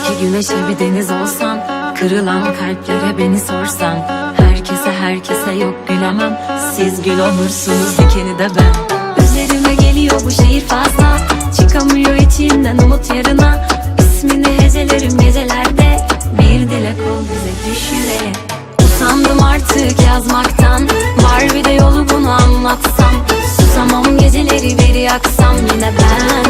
İçimdeki güneşe bir deniz olsan Kırılan kalplere beni sorsan. Herkese herkese yok gülemem Siz gül olursunuz dikeni de ben. Üzerime geliyor bu şehir fazla Çıkamıyor içimden umut yarına. İsmini hecelerim gecelerde Bir dilek ol bize düşüre. Usandım artık yazmaktan Var bir de yolu bunu anlatsam. Susamam geceleri bir yaksam Yine ben